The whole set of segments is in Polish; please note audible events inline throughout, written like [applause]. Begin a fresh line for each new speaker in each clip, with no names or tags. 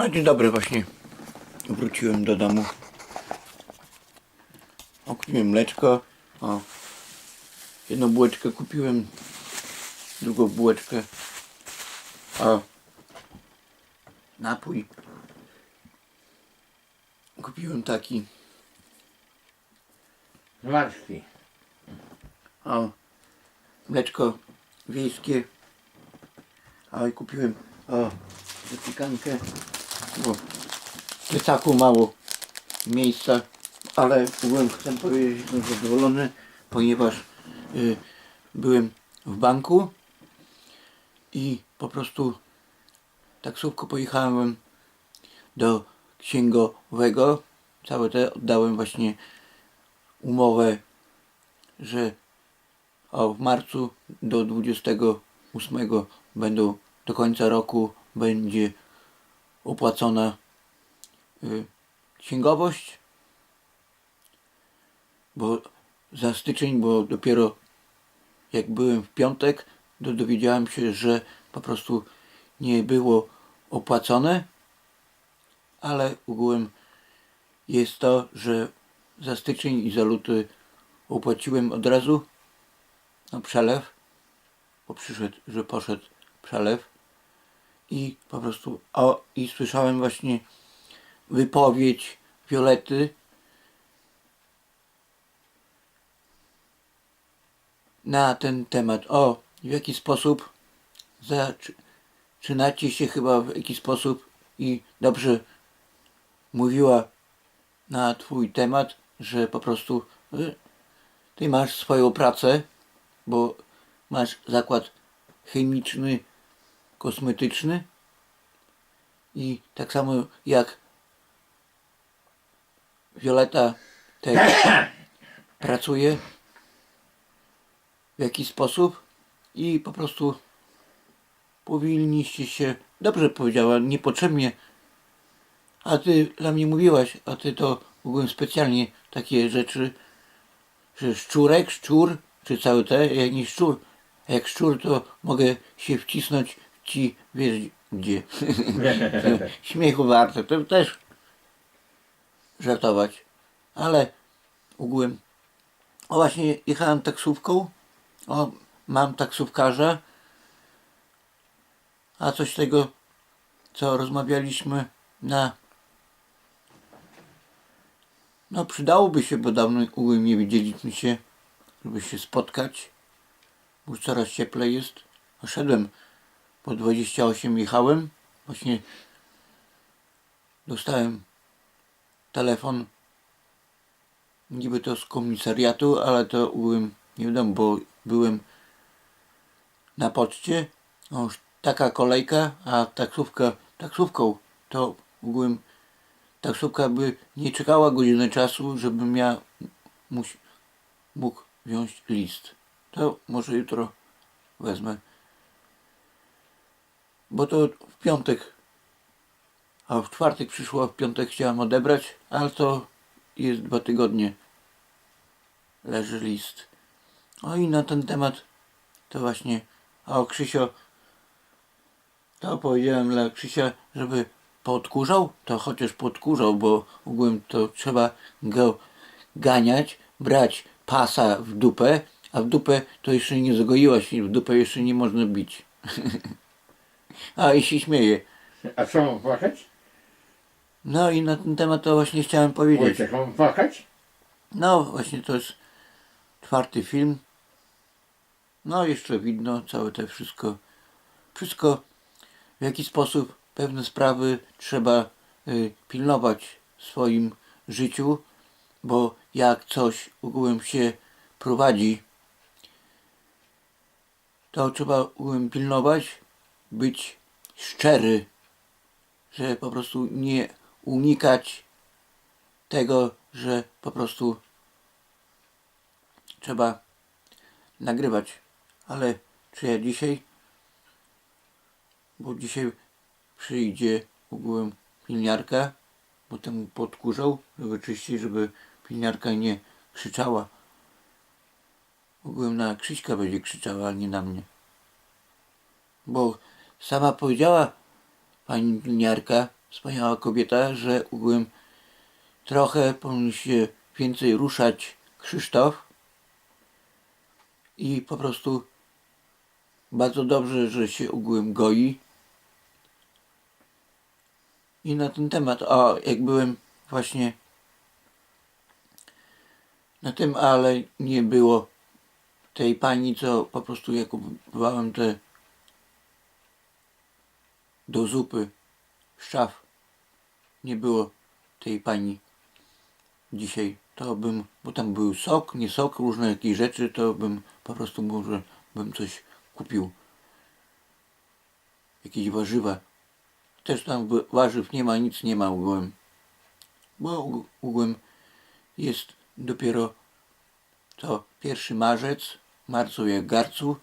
No dzień dobry, właśnie wróciłem do domu. O, kupiłem mleczko. O, jedną bułeczkę kupiłem, drugą bułeczkę. O, napój. Kupiłem taki.
Zmarszki.
O, mleczko wiejskie. A i kupiłem o, zapiekankę. Bo w plecaku mało miejsca, ale byłem, chcę powiedzieć, zadowolony, ponieważ y, byłem w banku i po prostu taksówką pojechałem do księgowego. Całe te oddałem właśnie umowę, że o, w marcu do 28 będą do końca roku będzie opłacona y, księgowość, bo za styczeń, bo dopiero jak byłem w piątek, to dowiedziałem się, że po prostu nie było opłacone, ale ogółem jest to, że za styczeń i za luty opłaciłem od razu no, przelew, bo przyszedł, że poszedł przelew i po prostu o, i słyszałem właśnie wypowiedź Violety na ten temat. O, w jaki sposób zaczynacie się chyba w jakiś sposób i dobrze mówiła na twój temat, że po prostu y, ty masz swoją pracę, bo masz zakład chemiczny, kosmetyczny i tak samo jak Violeta też [coughs] pracuje w jakiś sposób i po prostu powinniście się, dobrze powiedziała, niepotrzebnie, a ty dla mnie mówiłaś, a ty to mogłem specjalnie takie rzeczy, że szczurek, szczur, czy cały te, jak nie szczur, jak szczur to mogę się wcisnąć ci, wiesz gdzie. [laughs] Śmiechu warte, to też żartować, ale ogółem, o właśnie jechałem taksówką, o mam taksówkarza, a coś tego, co rozmawialiśmy na no przydałoby się, bo dawno ogółem nie widzieliśmy się, żeby się spotkać. bo Już coraz cieplej jest. No, Szedłem po 28 jechałem. Właśnie dostałem telefon niby to z komisariatu, ale to byłem, nie wiem, bo byłem na poczcie. No już taka kolejka, a taksówka, taksówką to byłem taksówka by nie czekała godziny czasu, żebym ja mógł wziąć list. To może jutro wezmę. Bo to w piątek, a w czwartek przyszło, w piątek chciałem odebrać, ale to jest dwa tygodnie. Leży list. O i na ten temat to właśnie, a o Krzysio, to powiedziałem dla Krzysia, żeby podkurzał, to chociaż podkurzał, bo ogółem to trzeba go ganiać, brać pasa w dupę, a w dupę to jeszcze nie zagoiłaś i w dupę jeszcze nie można bić. [laughs] a i się śmieje.
A co mam płakać?
No i na ten temat to właśnie chciałem powiedzieć.
Wojciech, mam płakać?
No właśnie to jest czwarty film. No jeszcze widno całe te wszystko. Wszystko w jaki sposób pewne sprawy trzeba y, pilnować w swoim życiu, bo jak coś ogółem się prowadzi, to trzeba ogółem pilnować, być szczery, że po prostu nie unikać tego, że po prostu trzeba nagrywać. Ale czy ja dzisiaj, bo dzisiaj przyjdzie ogółem pilniarka, bo temu podkurzał, żeby czyścić, żeby pilniarka nie krzyczała. Ogółem na Krzyśka będzie krzyczała, a nie na mnie. Bo sama powiedziała pani pilniarka, wspaniała kobieta, że ogółem trochę powinien się więcej ruszać Krzysztof i po prostu bardzo dobrze, że się ogółem goi. I na ten temat, o, jak byłem właśnie na tym, ale nie było tej pani, co po prostu jak kupowałem te do zupy szczaw, nie było tej pani dzisiaj. To bym, bo tam był sok, nie sok, różne jakieś rzeczy, to bym po prostu może bym coś kupił. Jakieś warzywa. Też tam warzyw nie ma, nic nie ma ugłem. Bo ugłem jest dopiero to 1 marzec, marcu jak garcu.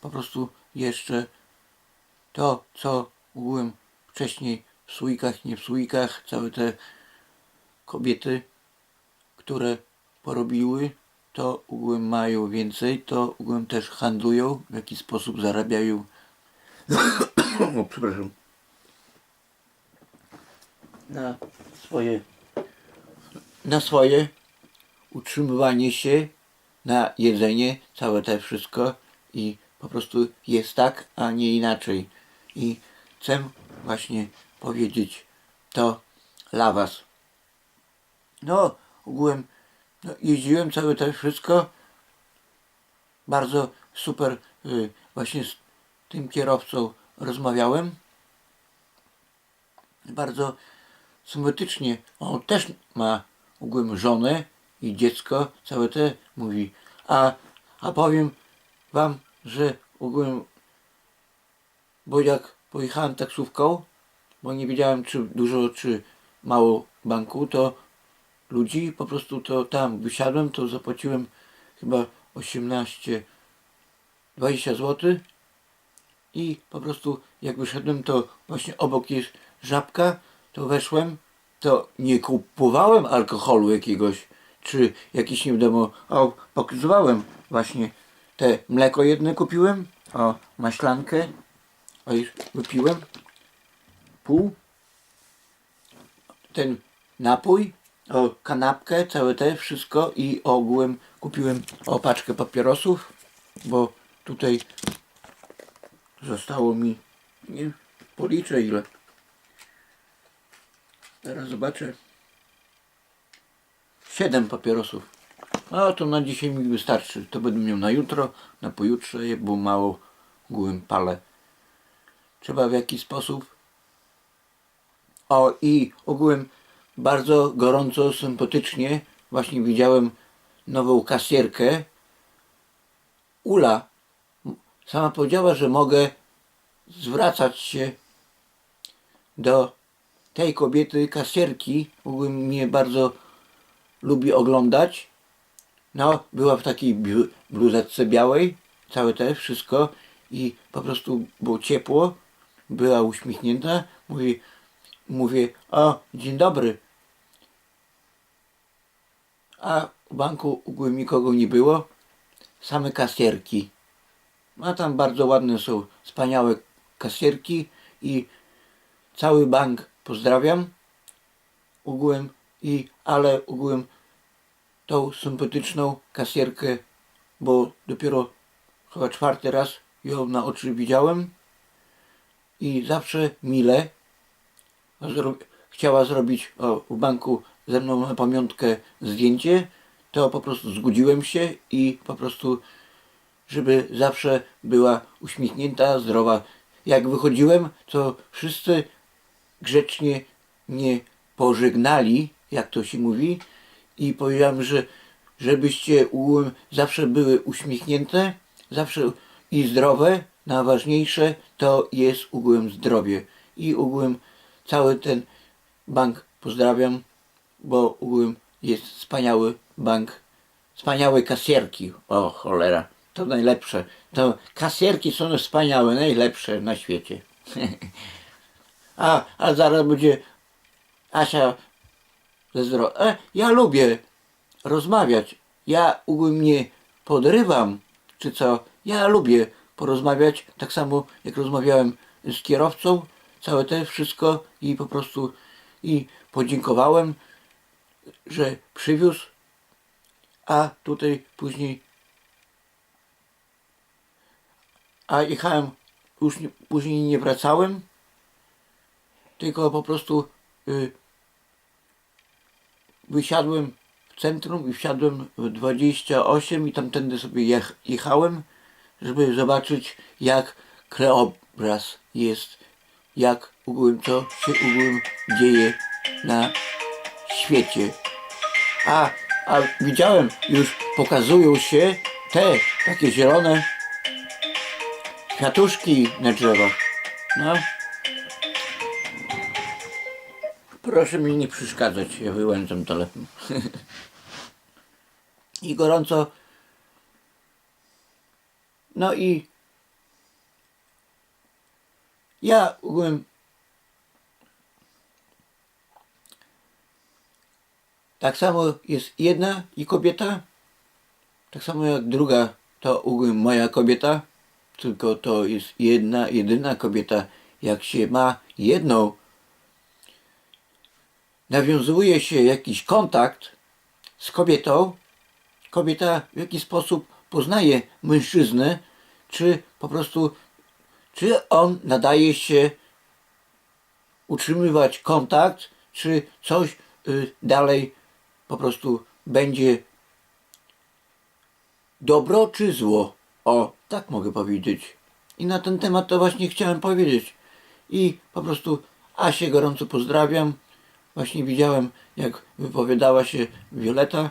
Po prostu jeszcze to, co ugłem wcześniej w słoikach, nie w słoikach, całe te kobiety, które porobiły, to ugłem mają więcej, to ugłem też handlują, w jaki sposób zarabiają. [coughs] o, przepraszam. Na swoje na swoje utrzymywanie się, na jedzenie, całe te wszystko i po prostu jest tak, a nie inaczej. I chcę właśnie powiedzieć to dla was. No, ogółem no, jeździłem całe to wszystko. Bardzo super y, właśnie z tym kierowcą rozmawiałem. Bardzo sympatycznie. On też ma ogółem żonę i dziecko, całe te mówi. A, a powiem wam, że ogółem, bo jak pojechałem taksówką, bo nie wiedziałem czy dużo, czy mało banku, to ludzi po prostu to tam wysiadłem, to zapłaciłem chyba 18, 20 zł i po prostu jak wyszedłem, to właśnie obok jest żabka, to weszłem, to nie kupowałem alkoholu jakiegoś, czy jakiś nie wiadomo, o, pokazywałem właśnie te mleko jedne kupiłem, o, maślankę, o, już wypiłem, pół, ten napój, o, kanapkę, całe te, wszystko i ogółem kupiłem o paczkę papierosów, bo tutaj zostało mi, nie policzę ile. Teraz zobaczę. Siedem papierosów. A to na dzisiaj mi wystarczy. To będę miał na jutro, na pojutrze, bo mało ogółem palę. Trzeba w jakiś sposób. O i ogółem bardzo gorąco, sympatycznie właśnie widziałem nową kasierkę. Ula sama powiedziała, że mogę zwracać się do tej kobiety, kasierki, ogółem mnie bardzo lubi oglądać. No, była w takiej blu- bluzeczce białej, całe te, wszystko i po prostu było ciepło, była uśmiechnięta, mówi, mówię, o, dzień dobry. A w banku nikogo nie było, same kasierki. A tam bardzo ładne są, wspaniałe kasierki i cały bank pozdrawiam ogółem i ale ogółem tą sympatyczną kasierkę, bo dopiero chyba czwarty raz ją na oczy widziałem i zawsze mile zro... chciała zrobić o, w banku ze mną na pamiątkę zdjęcie, to po prostu zgodziłem się i po prostu żeby zawsze była uśmiechnięta, zdrowa. Jak wychodziłem, to wszyscy grzecznie mnie pożegnali, jak to się mówi, i powiedziałem, że żebyście u, zawsze były uśmiechnięte, zawsze i zdrowe, najważniejsze to jest ogółem zdrowie. I ogółem cały ten bank pozdrawiam, bo ogółem jest wspaniały bank, wspaniałe kasierki, o cholera, to najlepsze. To kasierki są wspaniałe, najlepsze na świecie. [laughs] A, a zaraz będzie Asia ze zdro... E, ja lubię rozmawiać. Ja ogólnie nie podrywam, czy co. Ja lubię porozmawiać, tak samo jak rozmawiałem z kierowcą, całe te wszystko i po prostu i podziękowałem, że przywiózł, a tutaj później a jechałem, już nie, później nie wracałem, tylko po prostu y, wysiadłem w centrum i wsiadłem w 28 i tamtędy sobie jech, jechałem, żeby zobaczyć jak kraobraz jest, jak ogółem co się ogółem dzieje na świecie. A, a widziałem, już pokazują się te takie zielone kwiatuszki na drzewach. No. Proszę mi nie przeszkadzać, ja wyłączam telefon. [laughs] I gorąco. No i ja ogółem tak samo jest jedna i kobieta, tak samo jak druga to ogółem moja kobieta, tylko to jest jedna, jedyna kobieta. Jak się ma jedną, nawiązuje się jakiś kontakt z kobietą, kobieta w jakiś sposób poznaje mężczyznę, czy po prostu, czy on nadaje się utrzymywać kontakt, czy coś y, dalej po prostu będzie dobro czy zło. O, tak mogę powiedzieć. I na ten temat to właśnie chciałem powiedzieć. I po prostu Asię gorąco pozdrawiam. Właśnie widziałem, jak wypowiadała się Violeta,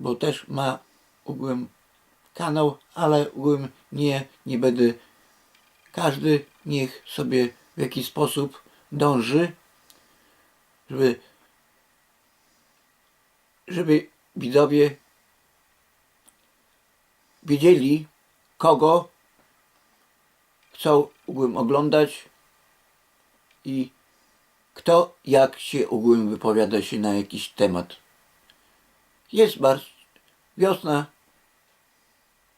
bo też ma ogółem kanał, ale ogółem nie, nie będę. Każdy niech sobie w jakiś sposób dąży, żeby, żeby widzowie wiedzieli, kogo chcą ogółem oglądać i kto jak się ogółem wypowiada się na jakiś temat. Jest bardzo wiosna,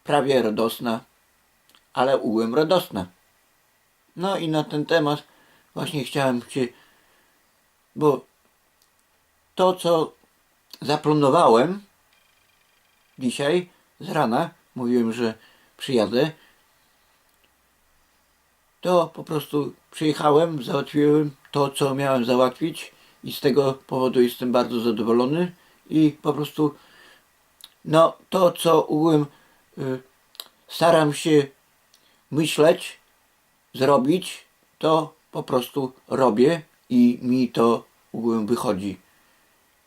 prawie radosna, ale ogółem radosna. No i na ten temat właśnie chciałem Cię, bo to co zaplanowałem dzisiaj z rana, mówiłem, że przyjadę, to po prostu przyjechałem, załatwiłem to, co miałem załatwić i z tego powodu jestem bardzo zadowolony i po prostu no to, co ogółem y, staram się myśleć, zrobić, to po prostu robię i mi to ogółem wychodzi.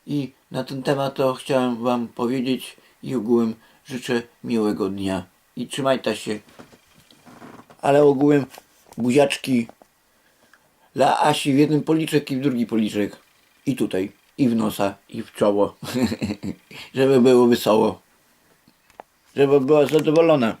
I na ten temat to chciałem Wam powiedzieć i ogółem życzę miłego dnia. I trzymajcie się. Ale ogółem buziaczki dla Asi w jeden policzek i w drugi policzek. I tutaj, i w nosa, i w czoło. [laughs] Żeby było wesoło. Żeby była zadowolona.